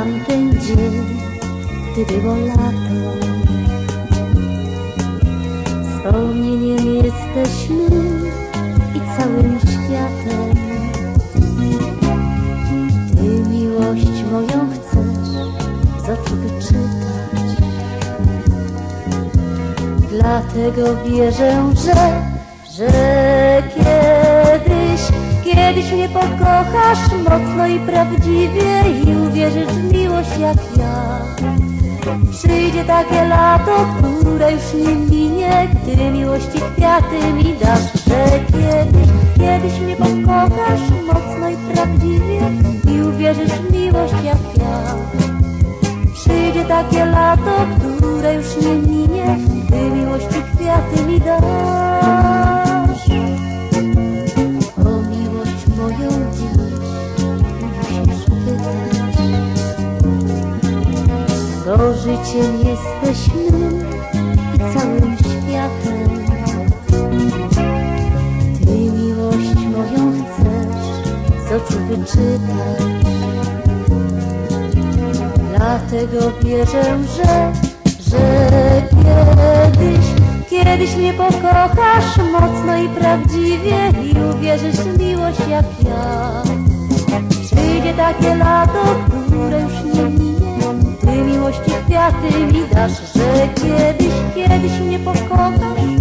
tamten dzień, gdy było lato. Wspomnieniem jesteśmy i całym światem. Ty miłość moją chcesz z oczu wyczytać. Dlatego wierzę, że, że kiedyś, kiedyś mnie pokochasz mocno i prawdziwie i uwierzysz w miłość jak ja. Przyjdzie takie lato, które już nie minie, gdy miłości kwiaty mi dasz, że kiedyś, kiedyś mnie pokochasz mocno i prawdziwie i uwierzysz w miłość jak ja. Przyjdzie takie lato, które już nie minie, Bo życiem jesteśmy i całym światem. Ty miłość moją chcesz z oczu wyczytać. Dlatego wierzę, że, że kiedyś, kiedyś mnie pokochasz mocno i prawdziwie i uwierzysz w miłość jak ja. Przyjdzie takie lato, kwiaty dasz, że kiedyś, kiedyś mnie pokochasz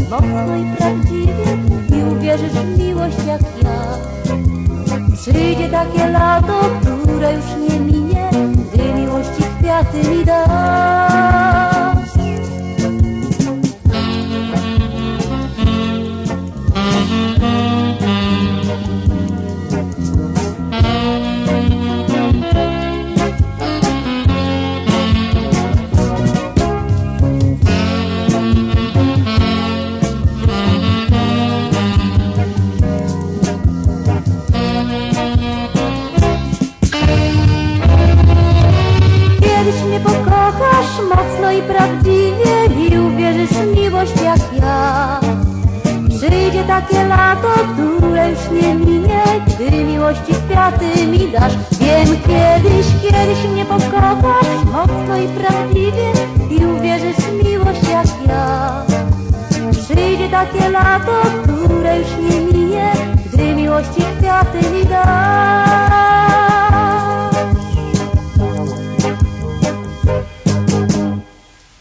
mocno i prawdziwie i uwierzysz w miłość jak ja. Przyjdzie takie lato, które już pokochasz mocno i prawdziwie i uwierzysz w miłość jak ja. Przyjdzie takie lato, które już nie minie, gdy miłości kwiaty mi dasz. Wiem kiedyś, kiedyś mnie pokochasz mocno i prawdziwie